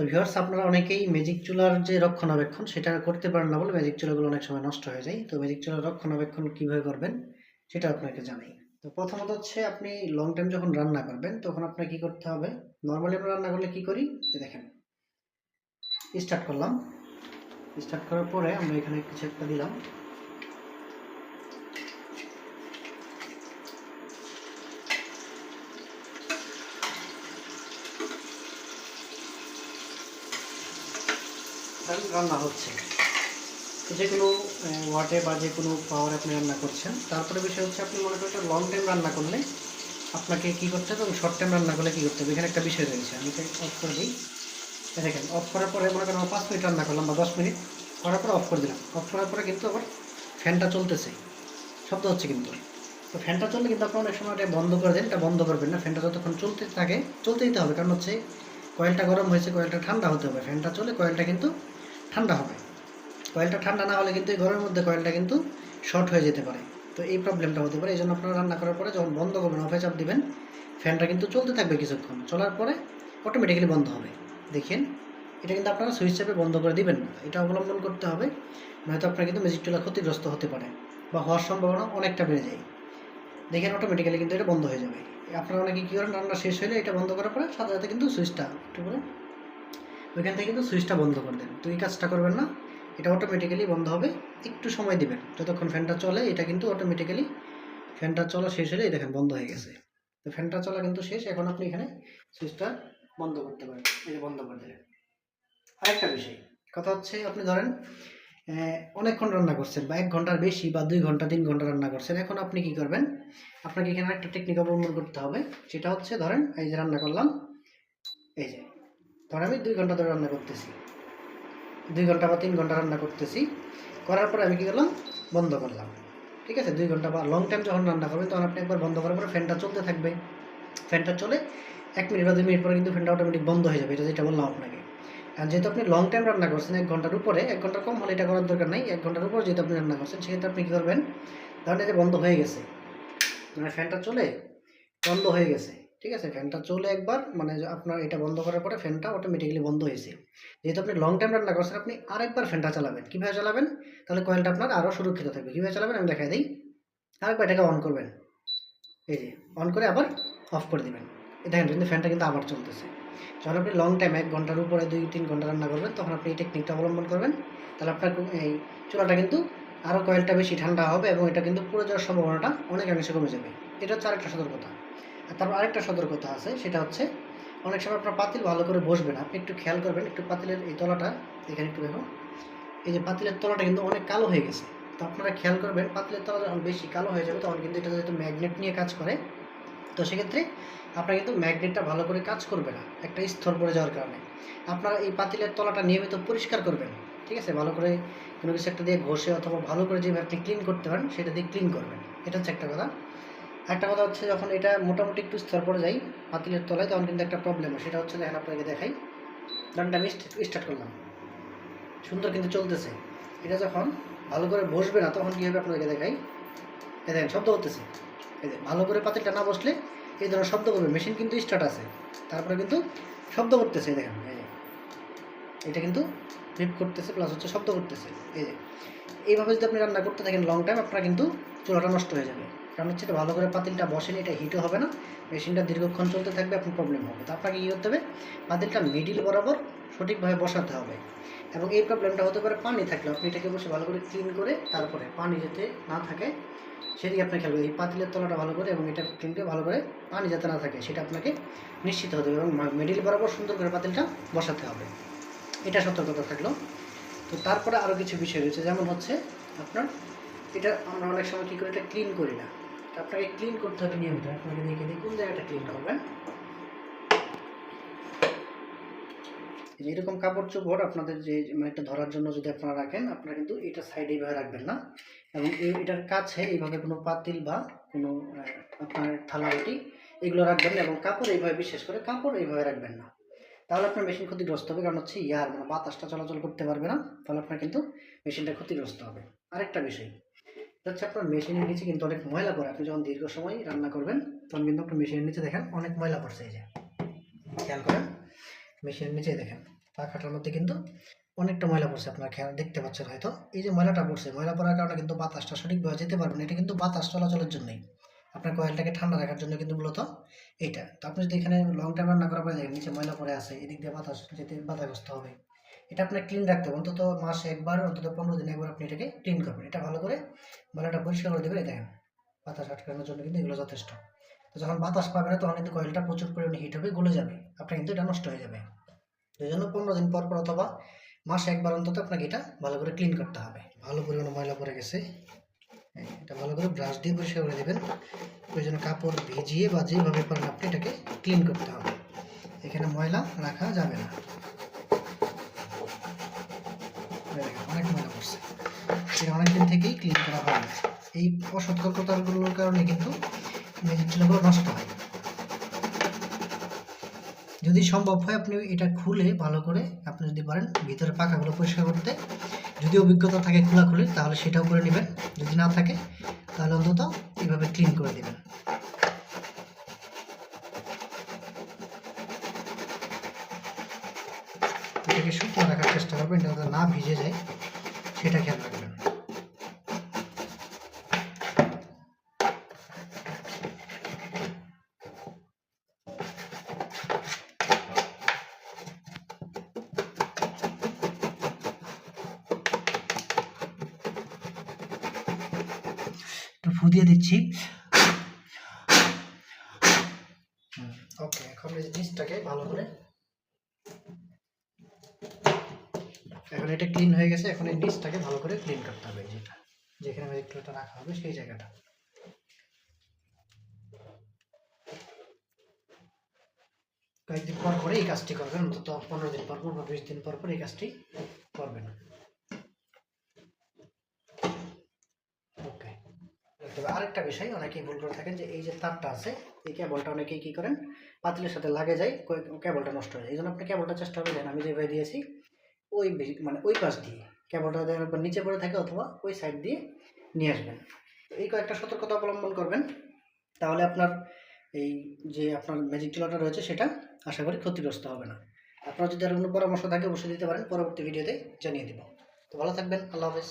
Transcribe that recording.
তো ভিউয়ার্স আপনারা অনেকেই ম্যাজিক চুলার যে রক্ষণাবেক্ষণ, সেটা করতে পারেন না বলে ম্যাজিক চুলাগুলো অনেক সময় নষ্ট হয়ে যায়। তো ম্যাজিক চুলার রক্ষণাবেক্ষণ কীভাবে করবেন, সেটা আপনাকে জানাই। তো প্রথমত হচ্ছে, আপনি লং টাইম যখন রান্না করবেন, তখন আপনাকে কি করতে হবে? নর্মালি আমরা রান্না করলে কি করি? এই দেখেন স্টার্ট করলাম। স্টার্ট করার পরে আমরা এখানে কিছু একটা দিলাম। তাহলে রান্না হচ্ছে। যে কোনো ওয়াটে বা যে কোনো পাওয়ারে আপনি রান্না করছেন, তারপরে বিষয় হচ্ছে আপনি মনে করেন লং টাইম রান্না করলে আপনাকে কি করতে হবে এবং শর্ট টাইম রান্না করলে কী করতে হবে? এখানে একটা বিষয় রয়েছে, আমি অফ করে দিই। দেখেন অফ করার পরে মনে করেন পাঁচ মিনিট রান্না করলাম বা দশ মিনিট করার পরে অফ করে দিলাম। অফ করার পরে কিন্তু আবার ফ্যানটা চলতেছে। শব্দ হচ্ছে কিন্তু। তো ফ্যানটা চললে কিন্তু আপনি অনেক সময় এটা বন্ধ করে দেন, এটা বন্ধ করবেন না। ফ্যানটা যতক্ষণ চলতে থাকে চলতে দিতে হবে। কারণ হচ্ছে, কয়েলটা গরম হয়েছে, কয়েলটা ঠান্ডা হতে হবে। ফ্যানটা চলে, কয়েলটা কিন্তু ঠান্ডা হবে। কয়েলটা ঠান্ডা না হলে কিন্তু এই গরমের মধ্যে কয়েলটা কিন্তু শর্ট হয়ে যেতে পারে। তো এই প্রবলেমটা হতে পারে, এই জন্য আপনারা রান্না করার পরে যখন বন্ধ করবেন, অফে চাপ দিবেন, ফ্যানটা কিন্তু চলতে থাকবে কিছুক্ষণ। চলার পরে অটোমেটিক্যালি বন্ধ হবে। দেখেন, এটা কিন্তু আপনারা সুইচ চাপে বন্ধ করে দিবেন না। এটা অবলম্বন করতে হবে, নয়তো আপনার কিন্তু ম্যাজিক চুলা ক্ষতিগ্রস্ত হতে পারে বা হওয়ার সম্ভাবনা অনেকটা বেড়ে যায়। দেখেন অটোমেটিক্যালি কিন্তু এটা বন্ধ হয়ে যাবে। আপনারা অনেকে কী করেন, রান্না শেষ হলে এটা বন্ধ করার পরে সাথে সাথে কিন্তু সুইচটা একটু করে ওইখান থেকে কিন্তু সুইচটা বন্ধ করে দেন তো এই কাজটা করবেন না, এটা অটোমেটিক্যালি বন্ধ হবে, একটু সময় দিবেন। যতক্ষণ ফ্যানটা চলে, এটা কিন্তু অটোমেটিক্যালি ফ্যানটা চলা শেষ হলে দেখেন বন্ধ হয়ে গেছে। তো ফ্যানটা চলা কিন্তু শেষ, এখন আপনি এখানে সুইচটা বন্ধ করতে পারেন, এই যে বন্ধ করে দিলেন। আরেকটা বিষয়, কথা হচ্ছে আপনি ধরেন অনেকক্ষণ রান্না করছেন, বা এক ঘণ্টার বেশি, বা দুই ঘণ্টা, তিন ঘণ্টা রান্না করছেন, এখন আপনি কি করবেন, আপনাকে এখানে একটা টেকনিক অবলম্বন করতে হবে, সেটা হচ্ছে ধরেন, এই যে রান্না করলাম, এই যে ধরেন আমি দুই ঘণ্টা ধরে রান্না করতেছি। দুই ঘণ্টা বা তিন ঘণ্টা রান্না করতেছি। করার পরে আমি কী করলাম? বন্ধ করলাম। ঠিক আছে? দুই ঘণ্টা বা লং টাইম যখন রান্না করবেন তখন আপনি একবার বন্ধ করার পরে ফ্যানটা চলতে থাকবে। ফ্যানটা চলে এক মিনিট বা দুই মিনিট পরে কিন্তু ফ্যানটা অটোমেটিক বন্ধ হয়ে যাবে। এটা যেটা বললাম আপনাকে। আর যেহেতু আপনি লং টাইম রান্না করছেন, এক ঘণ্টার উপরে, এক ঘণ্টা কম হলে এটা করার দরকার নাই। এক ঘণ্টার উপর যেহেতু আপনি রান্না করছেন, সেক্ষেত্রে আপনি কী করবেন? ধরেন যে বন্ধ হয়ে গেছে। মানে ফ্যানটা চলে, বন্ধ হয়ে গেছে। ঠিক আছে? ফ্যানটা চলে একবার মানে আপনার এটা বন্ধ করার পরে ফ্যানটা অটোমেটিক্যালি বন্ধ হয়েছে যেহেতু আপনি লং টাইম রান্না করছেন আপনি আরেকবার ফ্যানটা চালাবেন। কীভাবে চালাবেন? তাহলে কয়েলটা আপনার আরও সুরক্ষিত থাকবে। কীভাবে চালাবেন? আমি দেখাই দিই। আরেকবার এটাকে অন করবেন। এই যে অন করে আবার অফ করে দিবেন। দেখেন, কিন্তু ফ্যানটা কিন্তু আবার চলতেছে। যখন আপনি লং টাইম এক ঘণ্টার উপরে, দুই, তিন ঘণ্টা রান্না করবেন, তখন আপনি এই টেকনিকটা অবলম্বন করবেন। তাহলে আপনার এই চুলাটা কিন্তু আরও কয়েলটা বেশি ঠান্ডা হবে এবং এটা কিন্তু পুরো যাওয়ার সম্ভাবনাটা অনেকাংশে কমে যাবে। এটা হচ্ছে আরেকটা সতর্কতা। তারপর আরেকটা সতর্কতা আছে, সেটা হচ্ছে অনেক সময় আপনার পাতিল ভালো করে বসবে না। আপনি একটু খেয়াল করবেন, একটু পাতিলের এই তলাটা, এখানে একটু দেখো এই যে পাতিলের তলাটা কিন্তু অনেক কালো হয়ে গেছে। তো আপনারা খেয়াল করবেন, পাতিলের তলা যখন বেশি কালো হয়ে যাবে, তখন কিন্তু এটা যেহেতু ম্যাগনেট নিয়ে কাজ করে, তো সেক্ষেত্রে আপনার কিন্তু ম্যাগনেটটা ভালো করে কাজ করবে না, একটা স্তর পড়ে যাওয়ার কারণে। আপনারা এই পাতিলের তলাটা নিয়মিত পরিষ্কার করবেন, ঠিক আছে? ভালো করে কোনো কিছু একটা দিয়ে ঘষে অথবা ভালো করে যেভাবে আপনি ক্লিন করতে পারেন, সেটা দিয়ে ক্লিন করবেন। এটা হচ্ছে একটা কথা। একটা কথা হচ্ছে যখন এটা মোটামুটি একটু স্তর পড়ে যাই পাতিলের তলায়, তখন কিন্তু একটা প্রবলেম হয়। সেটা হচ্ছে দেখেন আপনাকে দেখাই। ধরুন আমি স্টার্ট করলাম। সুন্দর কিন্তু চলতেছে। এটা যখন ভালো করে বসবে না, তখন কী হবে দেখাই? এ দেখেন, শব্দ করতেছে। এই ভালো করে পাতিলটা না বসলে এই ধরনের শব্দ করবে। মেশিন কিন্তু স্টার্ট আছে। তারপরে কিন্তু শব্দ করতেছে, এই দেখেন। এই যে, এটা কিন্তু ফ্লিপ করতেছে প্লাস হচ্ছে শব্দ করতেছে। এই যে, এইভাবে যদি আপনি রান্না করতে থাকেন লং টাইম আপনার কিন্তু চুলাটা নষ্ট হয়ে যাবে। কারণ হচ্ছে ভালো করে পাতিলটা বসেনি, এটা হিটও হবে না। মেশিনটা দীর্ঘক্ষণ চলতে থাকবে আপনার প্রবলেম হবে। তো আপনাকে কী করতে হবে? পাতিলটা মিডিল বরাবর সঠিকভাবে বসাতে হবে। এবং এই প্রবলেমটা হতে পারে পানি থাকলে, আপনি এটাকে বসে ভালো করে ক্লিন করে তারপরে পানি যাতে না থাকে, সেদিকে আপনি খেয়াল এই পাতিলের তলাটা ভালো করে এবং এটা ক্লিন করে ভালো করে পানি যাতে না থাকে, সেটা আপনাকে নিশ্চিত হতে হবে। এবং মিডিল বরাবর সুন্দর করে পাতিলটা বসাতে হবে। এটা সতর্কতা থাকল। তো তারপরে আরও কিছু বিষয় রয়েছে। যেমন হচ্ছে আপনার, এটা আমরা অনেক সময় কী করি, এটা ক্লিন করি না। তো আপনাকে ক্লিন করতে হবে নিয়মিত। আপনাকে দেখে দিই কোন জায়গাটা ক্লিন করবেন? এরকম কাপড় চোপড় আপনাদের যে মানে এটা ধরার জন্য যদি আপনারা রাখেন, আপনারা কিন্তু এটা সাইডে এইভাবে রাখবেন না। এবং এটার কাছে এইভাবে কোনো পাতিল বা কোনো আপনার থালা বাটি এগুলো রাখবেন না এবং কাপড় এইভাবে, বিশেষ করে কাপড় এইভাবে রাখবেন না। তাহলে আপনার মেশিন ক্ষতিগ্রস্ত হবে, কারণ হচ্ছে ইয়ার মানে বাতাসটা চলাচল করতে পারবে না তাহলে আপনার কিন্তু মেশিনটা ক্ষতিগ্রস্ত হবে। আরেকটা বিষয় হচ্ছে আপনার মেশিনের নিচে কিন্তু অনেক ময়লা পড়ে। আপনি যখন দীর্ঘ সময় রান্না করবেন, তখন কিন্তু আপনার মেশিনের নিচে দেখেন অনেক ময়লা পড়ছে এই যে। খেয়াল করেন, মেশিনের নিচে দেখেন। পাখাটার মধ্যে কিন্তু অনেকটা ময়লা পড়ছে আপনারা, খেয়াল দেখতে পাচ্ছেন হয়তো। এই যে ময়লাটা পড়ছে, ময়লা পড়ার কারণে কিন্তু বাতাসটা সঠিকভাবে যেতে পারবে না। এটা কিন্তু বাতাস চলাচলের জন্যই। আপনার কয়েলটাকে ঠান্ডা রাখার জন্য কিন্তু মূলত এইটা। তো আপনি যদি এখানে লং টাইম রান্না করার পরে নিচে ময়লা পড়ে আছে, এদিক দিয়ে বাতাস যেতে বাধাগ্রস্ত হবে। এটা আপনার ক্লিন রাখতে হবে। অন্তত মাসে একবার অন্তত পনেরো দিনে একবার আপনি এটাকে ক্লিন করবেন। এটা ভালো করে ময়লাটা পরিষ্কার করে দেবেন দেখেন। বাতাস আটকানোর জন্য কিন্তু এগুলো যথেষ্ট। তো যখন বাতাস পাবে না তখন কিন্তু কয়েলটা প্রচুর পরিমাণে হিট হবে গলে যাবে। আপনার কিন্তু এটা নষ্ট হয়ে যাবে। এই জন্য পনেরো দিন পর পর অথবা মাসে একবার অন্তত আপনাকে এটা ভালো করে ক্লিন করতে হবে। ভালো পরিমাণে ময়লা পড়ে গেছে। এই, এটা ভালো করে ব্রাশ দিয়ে পরিষ্কার করে দেবেন। জন্য কাপড় ভিজিয়ে বা যেভাবে পারেন আপনি এটাকে ক্লিন করতে হবে। এখানে ময়লা রাখা যাবে না। অনেক ময়লা পড়ছে এটা অনেকদিন থেকেই ক্লিন করা হয় এই কারণে কিন্তু নষ্ট হয়। যদি সম্ভব হয় আপনি এটা খুলে ভালো করে আপনি যদি পারেন ভিতরে পাখাগুলো পরিষ্কার করতে। যদি অভিজ্ঞতা থাকে খোলা খুলে তাহলে সেটাও করে নেবেন। যদি না থাকে তাহলে অন্তত এইভাবে ক্লিন করে দেবেন। এটাকে শুকনো রাখার চেষ্টা করবেন যাতে না ভিজে যায়। সেটা খেয়াল রাখবেন। ফু দিয়ে দিচ্ছি। ওকে, এখন এই জিনিসটাকে ভালো করে এখন এটা ক্লিন হয়ে গেছে, এখন এই নিচটাকে ভালো করে ক্লিন করতে হবে যেটা, যেখানে ম্যাজিকটা রাখা হবে সেই জায়গাটা। কয়েকদিন পর পরে এই কাজটি করবেন, অন্তত পনেরো দিন পর পর বা বিশ দিন পর পর এই কাজটি করবেন। ওকে আরেকটা বিষয়, অনেকেই ভুল করে থাকেন যে এই যে তারটা আছে, এই কেবলটা অনেকেই কী করেন? পাতিলের সাথে লাগে যায় কেবলটা নষ্ট হয়ে যায়। এই জন্য আপনি কেবলটা চেষ্টা করবেন। আমি যেভাবে দিয়েছি ওই মানে ওই পাশ দিয়ে। ক্যাবলটা একবার নিচে পড়ে থাকে অথবা ওই সাইড দিয়ে নিয়ে আসবেন। এই কয়েকটা সতর্কতা অবলম্বন করবেন। তাহলে আপনার এই যে আপনার ম্যাজিক চুলাটা রয়েছে সেটা আশা করি ক্ষতিগ্রস্ত হবে না। আপনার যদি আর কোনো পরামর্শ থাকে, অবশ্যই দিতে পারেন। পরবর্তী ভিডিওতে জানিয়ে দেব। তো ভালো থাকবেন। আল্লাহ হাফেজ।